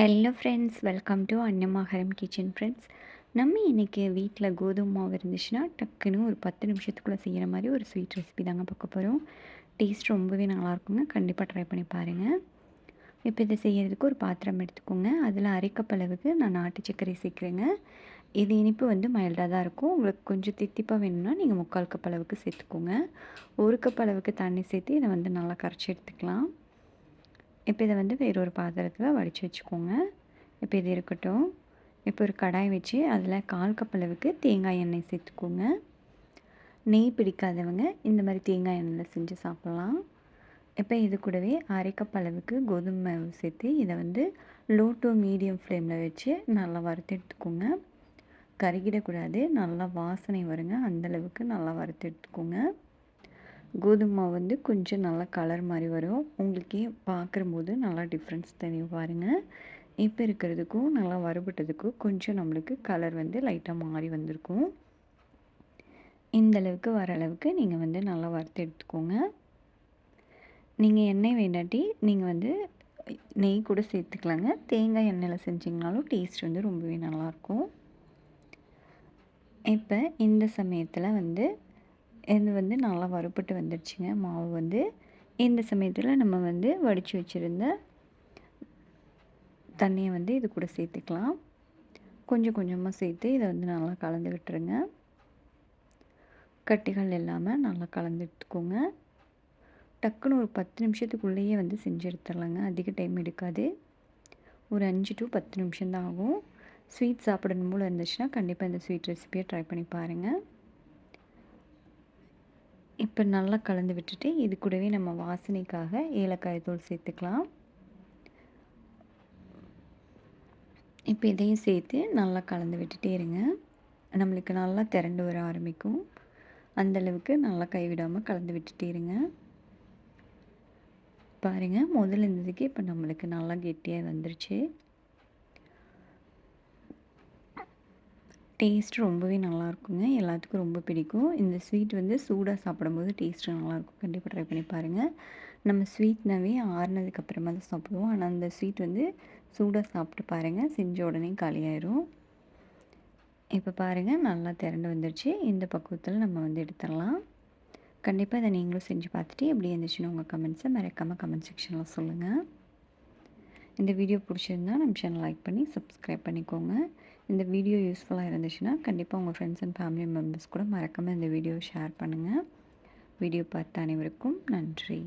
Hello friends welcome to Annamagaram kitchen friends நம்ம இன்றைக்கி வீட்டில் கோதுமை மாவு இருந்துச்சுன்னா டக்குன்னு ஒரு பத்து நிமிஷத்துக்குள்ளே செய்கிற மாதிரி ஒரு ஸ்வீட் ரெசிபி தாங்க பார்க்க போகிறோம் டேஸ்ட் ரொம்பவே நல்லாயிருக்குங்க கண்டிப்பாக ட்ரை பண்ணி பாருங்கள் இப்போ இதை செய்கிறதுக்கு ஒரு பாத்திரம் எடுத்துக்கோங்க. அதில் அரைக்கப்பளவுக்கு நான் நாட்டு சர்க்கரை சேர்க்குறேங்க. இது இனிப்பு வந்து மைல்டாக தான் இருக்கும். உங்களுக்கு கொஞ்சம் தித்திப்பாக வேணும்னா நீங்கள் முக்கால் கப் அளவுக்கு சேர்த்துக்கோங்க. ஒரு கப் அளவுக்கு தண்ணி சேர்த்து இதை வந்து நல்லா கரைச்சி எடுத்துக்கலாம். இப்போ இதை வந்து வேறொரு பாத்திரத்தில் வடித்து வச்சுக்கோங்க. இப்போ இது இருக்கட்டும். இப்போ ஒரு கடாய் வச்சு அதில் கால் கப் அளவுக்கு தேங்காய் எண்ணெய் சேர்த்துக்கோங்க. நெய் பிடிக்காதவங்க இந்த மாதிரி தேங்காய் எண்ணெயில் செஞ்சு சாப்பிட்லாம். இப்போ இது கூடவே அரை கப் அளவுக்கு கோதுமை மாவு சேர்த்து இதை வந்து லோ டு மீடியம் ஃப்ளேமில் வச்சு நல்லா வறுத்து எடுத்துக்கோங்க. கருகிடக்கூடாது. நல்லா வாசனை வருங்க. அந்தளவுக்கு நல்லா வறுத்து எடுத்துக்கோங்க. கோதுமை வந்து கொஞ்சம் நல்லா கலர் மாதிரி வரும். உங்களுக்கே பார்க்குறம்போது நல்லா டிஃப்ரென்ஸ் தெரியும் பாருங்கள் இப்போ இருக்கிறதுக்கும் நல்லா வறுபட்டதுக்கும் கொஞ்சம் நம்மளுக்கு கலர் வந்து லைட்டாக மாறி வந்திருக்கும். இந்த அளவுக்கு வர அளவுக்கு நீங்கள் வந்து நல்லா வறுத்து எடுத்துக்கோங்க. நீங்கள் எண்ணெய் வேண்டாட்டி நீங்கள் வந்து நெய் கூட சேர்த்துக்கலாங்க. தேங்காய் எண்ணெயில் செஞ்சிங்கனாலும் டேஸ்ட் வந்து ரொம்பவே நல்லாயிருக்கும் இப்போ இந்த சமயத்தில் வந்து இது வந்து நல்லா வறுப்பட்டு வந்துடுச்சுங்க. மாவு வந்து இந்த சமயத்தில் நம்ம வந்து வடித்து வச்சுருந்த தண்ணியை வந்து இது கூட சேர்த்துக்கலாம். கொஞ்சம் கொஞ்சமாக சேர்த்து இதை வந்து நல்லா கலந்து விட்டுருங்க. கட்டிகள் இல்லாமல் நல்லா கலந்துக்கோங்க டக்குன்னு ஒரு பத்து நிமிஷத்துக்குள்ளேயே வந்து செஞ்சு எடுத்துடலாங்க அதிக டைம் எடுக்காது. ஒரு அஞ்சு டு பத்து நிமிஷம்தான் ஆகும். ஸ்வீட் சாப்பிடணும் போல் இருந்துச்சுன்னா கண்டிப்பாக இந்த ஸ்வீட் ரெசிபியை ட்ரை பண்ணி பாருங்கள் இப்போ நல்லா கலந்து விட்டுட்டு இது கூடவே நம்ம வாசனைக்காக ஏலக்காய் தூள் சேர்த்துக்கலாம். இப்போ இதையும் சேர்த்து நல்லா கலந்து விட்டுட்டே இருங்க. நம்மளுக்கு நல்லா திரண்டு வர ஆரம்பிக்கும். அந்தளவுக்கு நல்லா கைவிடாமல் கலந்து விட்டுட்டே இருங்க. பாருங்கள் முதல்ல இருந்ததுக்கு இப்போ நம்மளுக்கு நல்லா கெட்டியாக வந்துருச்சு. டேஸ்ட் ரொம்பவே நல்லாயிருக்குங்க. எல்லாத்துக்கும் ரொம்ப பிடிக்கும். இந்த ஸ்வீட் வந்து சூடாக சாப்பிடும்போது டேஸ்ட்டு நல்லாயிருக்கும். கண்டிப்பாக ட்ரை பண்ணி பாருங்கள் நம்ம ஸ்வீட்னாவே ஆறுனதுக்கப்புறமா தான் சாப்பிடுவோம். ஆனால் அந்த ஸ்வீட் வந்து சூடாக சாப்பிட்டு பாருங்கள் செஞ்ச உடனே காலியாயிரும். இப்போ பாருங்கள் நல்லா திரண்டு வந்துடுச்சு இந்த பக்குவத்தில் நம்ம வந்து எடுத்துடலாம். கண்டிப்பாக இதை நீங்களும் செஞ்சு பார்த்துட்டு எப்படி இருந்துச்சுன்னு உங்கள் கமெண்ட்ஸை மறக்காமல் கமெண்ட் செக்ஷனில் சொல்லுங்கள் இந்த வீடியோ பிடிச்சிருந்தா நம்ம சேனல் லைக் பண்ணி சப்ஸ்கிரைப் பண்ணிக்கோங்க. இந்த வீடியோ யூஸ்ஃபுல்லாக இருந்துச்சுன்னா கண்டிப்பாக உங்கள் ஃப்ரெண்ட்ஸ் அண்ட் ஃபேமிலி மெம்பர்ஸ் கூட மறக்காமல் இந்த வீடியோவை ஷேர் பண்ணுங்கள் வீடியோ பார்த்த அனைவருக்கும் நன்றி.